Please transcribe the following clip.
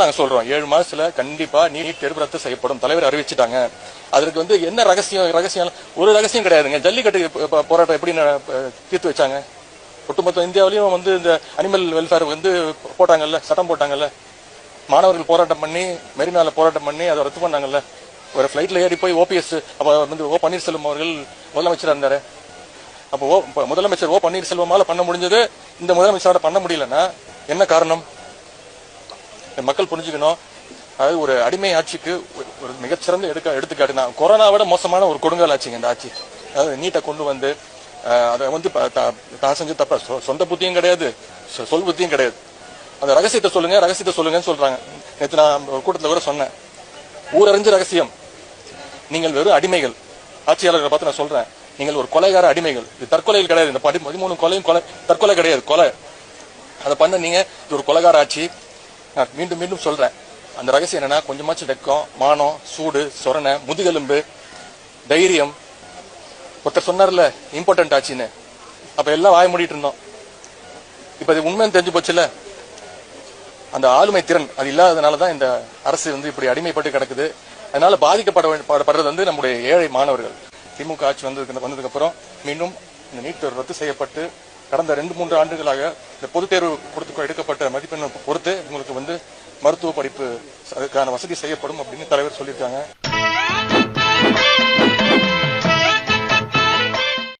நாங்க சொல்றோம். ஏழு மாசத்துல கண்டிப்பா நீட் தேர்வு ரத்து செய்யப்படும். தலைவர் அறிவிச்சிட்டாங்க. அதற்கு வந்து என்ன ரகசியம் ரகசியம்? ஒரு ரகசியம் கிடையாதுங்க. ஜல்லிக்கட்டு போராட்டம் எப்படி தீர்த்து வச்சாங்க? ஒட்டுமொத்த இந்தியாவிலையும் வந்து இந்த அனிமல் வெல்ஃபேர் வந்து போட்டாங்கல்ல சட்டம் போட்டாங்கல்ல. மாணவர்கள் போராட்டம் பண்ணி மெரினால போராட்டம் பண்ணி அதை ரத்து பண்ணாங்கல்ல. ஒரு ஃபிளைட்ல ஏறி போய் ஓபிஎஸ் அப்ப வந்து ஓ பன்னீர்செல்வம் அவர்கள் முதலமைச்சராக இருந்தாரு. அப்போ ஓ முதலமைச்சர் ஓ பன்னீர்செல்வமால பண்ண முடிஞ்சது. இந்த முதலமைச்சரால பண்ண முடியலன்னா என்ன காரணம்? மக்கள் புரிஞ்சுக்கணும். அதாவது ஒரு அடிமை ஆட்சிக்கு ஒரு- ஒரு மிகச்சிறந்த எடுக்க எடுத்துக்காட்டு நான் கொரோனா விட மோசமான ஒரு கொடுங்கால் ஆட்சிங்க இந்த ஆட்சி. அதாவது நீட்டை கொண்டு வந்து அதை வந்து தா- தான் செஞ்ச தப்ப சொ- சொந்த புத்தியும் கிடையாது சொ- சொல் புத்தியும் கிடையாது. அந்த ரகசியத்தை சொல்லுங்க ரகசியத்தை சொல்லுங்கன்னு சொல்றாங்க. நேற்று நான் ஒரு கூட்டத்தில் கூட சொன்னேன். ஊரறிஞ்சு ரகசியம். நீங்கள் வெறும் அடிமைகள். ஆட்சியாளர்களை பார்த்து நான் சொல்றேன். நீங்கள் ஒரு கொலைகார அடிமைகள். இது தற்கொலைகள் கிடையாது. இந்த பதிமூணு கொலையும் கொலை தற்கொலை கிடையாது. கொலை. அதை பண்ண நீங்க இது ஒரு கொலைகார ஆட்சி. நான் மீண்டும் மீண்டும் சொல்றேன். அந்த ரகசியம் என்னன்னா கொஞ்சமாச்சும் வெக்கம் மானம் சூடு சொரணை முதுகெலும்பு தைரியம். ஒருத்தர் சொன்னார்ல இம்பார்ட்டன்ட் ஆச்சுன்னு. அப்ப எல்லாம் வாய மூடிட்டு இருந்தோம். இப்ப அது உண்மைன்னு தெரிஞ்சு போச்சுல அந்த ஆளுமை திறன் அது இல்லாததுனால தான் இந்த அரசு வந்து இப்படி அடிமைப்பட்டு கிடக்குது. அதனால பாதிக்கப்பட படுறது வந்து நம்முடைய ஏழை மாணவர்கள். திமுக ஆட்சி வந்ததுக்கு வந்ததுக்கு அப்புறம் மீண்டும் இந்த நீட் தேர்வு ரத்து செய்யப்பட்டு கடந்த ரெண்டு மூன்று ஆண்டுகளாக இந்த பொதுத் தேர்வு கொடுத்து எடுக்கப்பட்ட மதிப்பெண்ணை பொறுத்து உங்களுக்கு வந்து மருத்துவ படிப்பு அதுக்கான வசதி செய்யப்படும் அப்படின்னு தலைவர் சொல்லியிருக்காங்க.